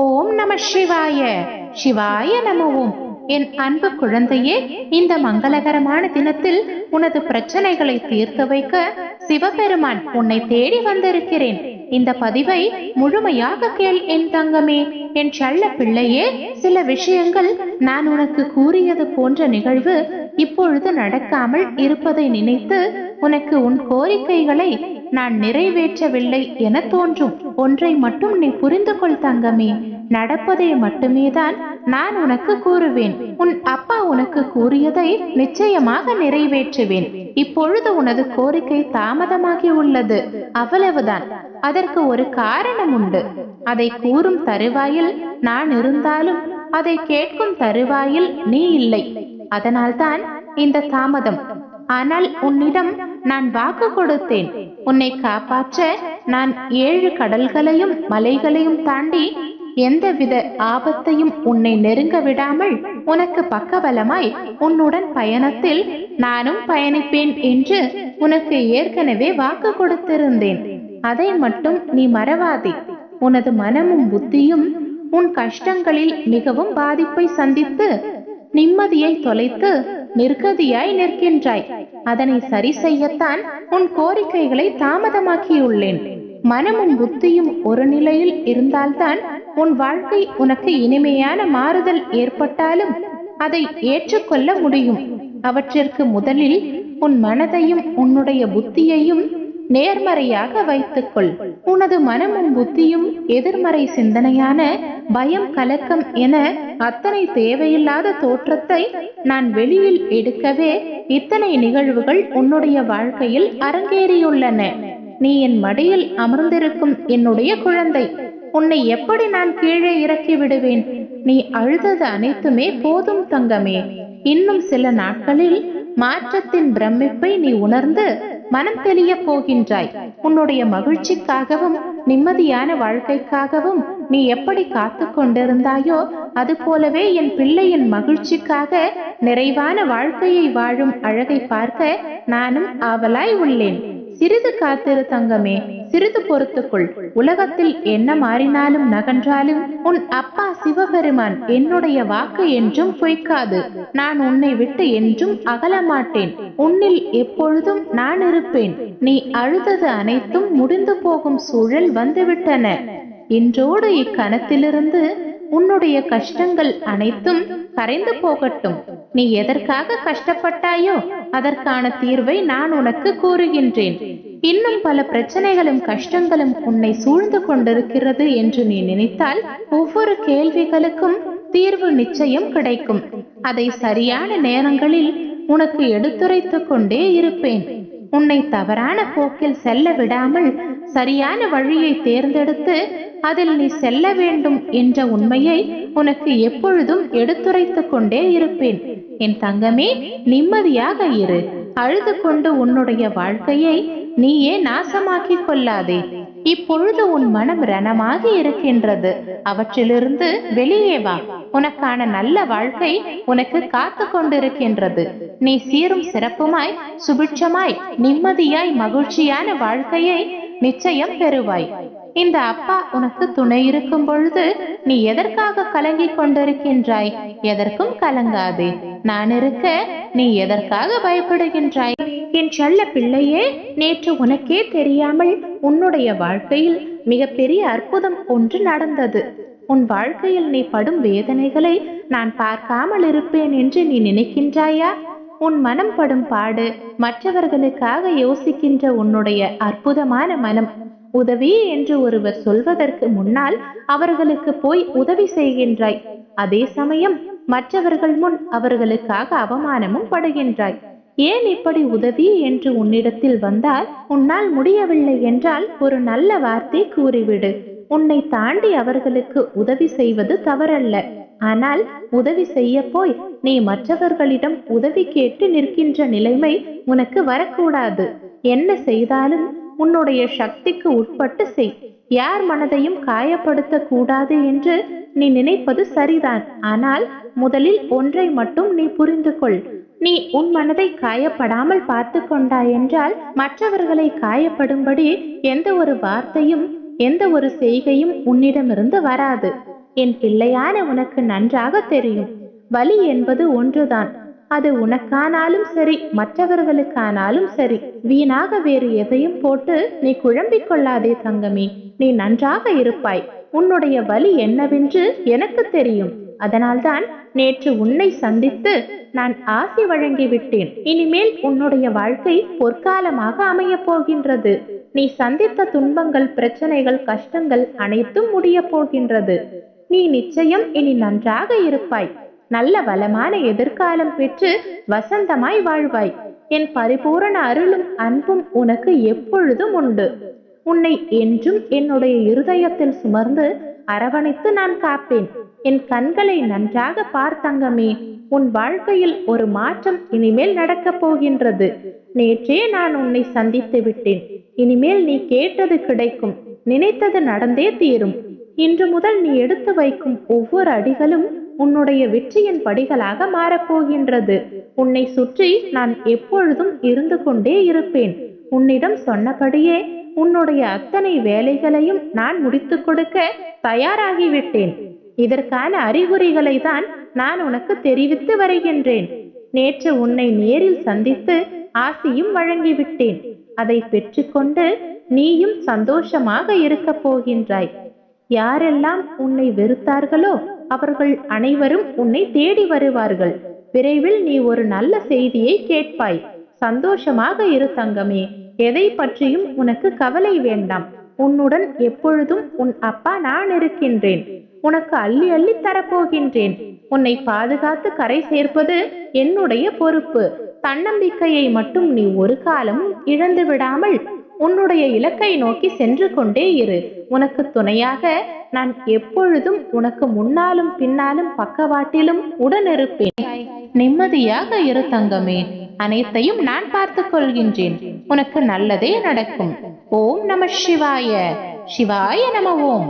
ஓம் நம சிவாய. சிவாய நமவும். என் அன்பு குழந்தையே இந்த மங்களகரமான தினத்தில் உனது பிரச்சனைகளை தீர்த்து வைக்க சிவபெருமான் உன்னை தேடி வந்திருக்கிறேன். இந்த பதிவை முழுமையாக கேள் என் தங்கமே. என் செல்ல பிள்ளையே சில விஷயங்கள் நான் உனக்கு கூறியது போன்ற நிகழ்வு இப்பொழுது நடக்காமல் இருப்பதை நினைத்து உனக்கு உன் கோரிக்கைகளை நான் நிறைவேற்றவில்லை என தோன்றும். ஒன்றை மட்டும் நீ புரிந்து கொள் தங்கமே. நடப்பதை மட்டுமே தான் நான் உனக்கு கூறுவேன். உன் அப்பா உனக்கு கூறியதை நிச்சயமாக நிறைவேற்றுவேன். இப்பொழுது உனது கோரிக்கை தாமதமாகி உள்ளது. அவ்வளவுதான். அதற்கு ஒரு காரணம் உண்டு. அதை கூறும் தருவாயில் நான் இருந்தாலும் அதை கேட்கும் தருவாயில் நீ இல்லை. அதனால்தான் இந்த தாமதம். ஆனால் உன்னிடம் நான் வாக்கு கொடுத்தேன். உன்னை காப்பாற்ற நான் ஏழு கடல்களையும் மலைகளையும் தாண்டி எந்தவித ஆபத்தையும் உன்னை நெருங்க விடாமல் உனக்கு பக்கபலமாய் உன்னுடன் பயணத்தில் நானும் பயணிப்பேன் என்று உனக்கு ஏற்கனவே வாக்கு கொடுத்திருந்தேன். அதை மட்டும் நீ மறவாதே. உனது மனமும் புத்தியும் உன் கஷ்டங்களில் மிகவும் பாதிப்பை சந்தித்து நிம்மதியை தொலைத்து நிர்கதியாய் நிற்கின்றாய். அதனை சரி செய்யத்தான் உன் கோரிக்கைகளை தாமதமாக்கியுள்ளேன். மனமும் புத்தியும் ஒரு நிலையில் இருந்தால்தான் உன் வாழ்க்கை உனக்கு இனிமையான மாறுதல் ஏற்பட்டாலும் அதை ஏற்றுக்கொள்ள முடியும். அவற்றிற்கு முதலில் உன் மனதையும் உன்னுடைய புத்தியையும் நேர்மறையாக வைத்துக்கொள். உனது மனமும் புத்தியும் எதிர்மறை சிந்தனையான பயம் கலக்கம் என அத்தனை தேவையில்லாத தோற்றத்தை நான் வெளியில் எடுக்கவே இத்தனை நிகழ்வுகள் உன்னுடைய வாழ்க்கையில் அரங்கேறியுள்ளன. நீ என் மடியில் அமர்ந்திருக்கும் என்னுடைய குழந்தை. உன்னை எப்படி நான் கீழே இறக்கி விடுவேன்? நீ அழுதது அனைத்துமே போதும் தங்கமே. இன்னும் சில நாட்களில் மாற்றத்தின் பிரமிப்பை நீ உணர்ந்து மனம் தெளிய போகின்றாய். உன்னுடைய மகிழ்ச்சிக்காகவும் நிம்மதியான வாழ்க்கைக்காகவும் நீ எப்படி காத்து கொண்டிருந்தாயோ அது போலவே என் பிள்ளையின் மகிழ்ச்சிக்காக நிறைவான வாழ்க்கையை வாழும் அழகை பார்க்க நானும் ஆவலாய் உள்ளேன். சிறிது காத்திரு தங்கமே சிறிது பொறுத்துக்குள். உலகத்தில் என்ன மாறினாலும் நகன்றாலும் உன் அப்பா சிவபெருமான் என்னுடைய வாக்கு என்றும் பொய்க்காது. நான் உன்னை விட்டு என்றும் அகலமாட்டேன். உன்னில் எப்பொழுதும் நான் இருப்பேன். நீ அழுதது அனைத்தும் முடிந்து போகும் சூழல் வந்துவிட்டன. இன்றோடு இக்கணத்திலிருந்து உன்னுடைய கஷ்டங்கள் அனைத்தும் கரைந்து போகட்டும். நீ எதற்காக கஷ்டப்பட்டாயோ அதற்கான தீர்வை நான் உனக்கு கூறுகின்றேன். இன்னும் பல பிரச்சனைகளும் கஷ்டங்களும் உன்னை சூழ்ந்து கொண்டிருக்கிறது என்று நீ நினைத்தால் ஒவ்வொரு கேள்விகளுக்கும் தீர்வு நிச்சயம் கிடைக்கும். அதை சரியான நேரங்களில் உனக்கு எடுத்துரைத்துக் கொண்டே இருப்பேன். உன்னை தவறான போக்கில் செல்ல விடாமல் சரியான வழியை தேர்ந்தெடுத்து அதில் நீ செல்ல வேண்டும் என்ற உண்மையை உனக்கு எப்பொழுதும் எடுத்துரைத்து கொண்டே இருப்பேன். என் தங்கமே நிம்மதியாக இரு. அழுது கொண்டு உன்னுடைய வாழ்க்கையை நீயே நாசமாக்கிக் கொள்ளாதே. இப்பொழுது உன் மனம் ரணமாகி இருக்கின்றது. அவற்றிலிருந்து வெளியே வா. உனக்கான நல்ல வாழ்க்கை உனக்கு காத்து கொண்டிருக்கின்றது. நீ சீரும் சிறப்புமாய் சுபிட்சமாய் நிம்மதியாய் மகிழ்ச்சியான வாழ்க்கையை நிச்சயம் பெறுவாய். இந்த அப்பா உனக்கு துணை இருக்கும் பொழுது நீ எதற்காக கலங்கிக் கொண்டிருக்கின்றாய்? எதற்கும் கலங்காதே. நான் இருக்க நீ எதற்காக பயப்படுகின்றாய்? என் செல்ல பிள்ளையே நேற்று உனக்கே தெரியாமல் உன்னுடைய வாழ்க்கையில் மிகப்பெரிய அற்புதம் ஒன்று நடந்தது. உன் வாழ்க்கையில் நீ படும் வேதனைகளை நான் பார்க்காமல் இருப்பேன் என்று நீ நினைக்கின்றாயா? உன் மனம் படும் பாடு. மற்றவர்களுக்காக யோசிக்கின்ற உன்னுடைய அற்புதமான மனம். உதவி என்று ஒருவர் சொல்வதற்கு முன்னால் அவர்களுக்கு போய் உதவி செய்கின்றாய். அதே சமயம் மற்றவர்கள் முன் அவர்களுக்காக அவமானமும் படுகின்றாய். ஏன் இப்படி உதவி என்று உன்னிடத்தில் வந்தால் உன்னால் முடியவில்லை என்றால் ஒரு நல்ல வார்த்தை கூறிவிடு. உன்னை தாண்டி அவர்களுக்கு உதவி செய்வது தவறல்ல. ஆனால் உதவி செய்ய போய் நீ மற்றவர்களிடம் உதவி கேட்டு நிற்கின்ற நிலைமை உனக்கு வரக்கூடாது. என்ன செய்தாலும் உன்னுடைய சக்திக்கு உட்பட்டு செய். யார் மனதையும் காயப்படுத்த கூடாது என்று நீ நினைப்பது சரிதான். ஆனால் முதலில் ஒன்றை மட்டும் நீ புரிந்து கொள். நீ உன் மனதை காயப்படாமல் பார்த்து கொண்டாய் என்றால் மற்றவர்களை காயப்படும்படி எந்த ஒரு வார்த்தையும் எந்த ஒரு செய்கையும் உன்னிடமிருந்து வராது. என் பிள்ளையான உனக்கு நன்றாக தெரியும். வலி என்பது ஒன்றுதான். அது உனக்கானாலும் சரி மற்றவர்களுக்கானாலும் சரி. வீணாக வேறு எதையும் போட்டு நீ குழம்பிக் கொள்ளாதே தங்கமே. நீ நன்றாக இருப்பாய். உன்னுடைய வலி என்னவென்று எனக்கு தெரியும். அதனால்தான் நேற்று உன்னை சந்தித்து நான் ஆசி வழங்கிவிட்டேன். இனிமேல் உன்னுடைய வாழ்க்கை பொற்காலமாக அமையப் போகின்றது. நீ சந்தித்த துன்பங்கள் பிரச்சனைகள் கஷ்டங்கள் அனைத்தும் முடியப் போகின்றது. நீ நிச்சயம் இனி நன்றாக இருப்பாய். நல்ல வளமான எதிர்காலம் பெற்று வசந்தமாய் வாழ்வாய். என் பரிபூரண அருளும் அன்பும் உனக்கு எப்பொழுதும் உண்டு. உன்னை என்றும் என்னுடைய இருதயத்தில் சுமர்ந்து அரவணைத்து நான் காப்பேன். என் கண்களை நன்றாக பார்த்தங்கமே உன் வாழ்க்கையில் ஒரு மாற்றம் இனிமேல் நடக்கப் போகின்றது. நேற்றே நான் உன்னை சந்தித்து விட்டேன். இனிமேல் நீ கேட்டது கிடைக்கும். நினைத்தது நடந்தே தீரும். இன்று முதல் நீ எடுத்து வைக்கும் ஒவ்வொரு அடிகளும் உன்னுடைய வெற்றியின் படிகளாக மாறப்போகின்றது. உன்னை சுற்றி நான் எப்பொழுதும் இருந்து கொண்டே இருப்பேன். உன்னிடம் சொன்னபடியே உன்னுடைய அத்தனை வேலைகளையும் நான் முடித்துக் கொடுக்க தயாராகிவிட்டேன். இதற்கான அறிகுறிகளை தான் நான் உனக்கு தெரிவித்து வருகின்றேன். நேற்று உன்னை நேரில் சந்தித்து ஆசியும் வழங்கிவிட்டேன். அதை பெற்றுக்கொண்டு நீயும் சந்தோஷமாக இருக்கப் போகின்றாய். யாரெல்லாம் உன்னை வெறுத்தார்களோ அவர்கள் அனைவரும் உன்னை தேடி வருவார்கள். விரைவில் நீ ஒரு நல்ல செய்தியை கேட்பாய். சந்தோஷமாக இரு தங்கமே. எதை பற்றியும் உனக்கு கவலை வேண்டாம். உன்னுடன் எப்பொழுதும் உன் அப்பா நான் இருக்கின்றேன். உனக்கு அள்ளி அள்ளி தரப்போகின்றேன். உன்னை பாதுகாத்து கரை சேர்ப்பது என்னுடைய பொறுப்பு. தன்னம்பிக்கையை மட்டும் நீ ஒரு காலமும் இழந்து விடாமல் உன்னுடைய இலக்கை நோக்கி சென்று கொண்டே இரு. உனக்கு துணையாக நான் எப்பொழுதும் உனக்கு முன்னாலும் பின்னாலும் பக்கவாட்டிலும் உடனிருப்பேன். நிம்மதியாக இரு தங்கமே. அனைத்தையும் நான் பார்த்து கொள்கின்றேன். உனக்கு நல்லதே நடக்கும். ஓம் நம சிவாய. சிவாய நம ஓம்.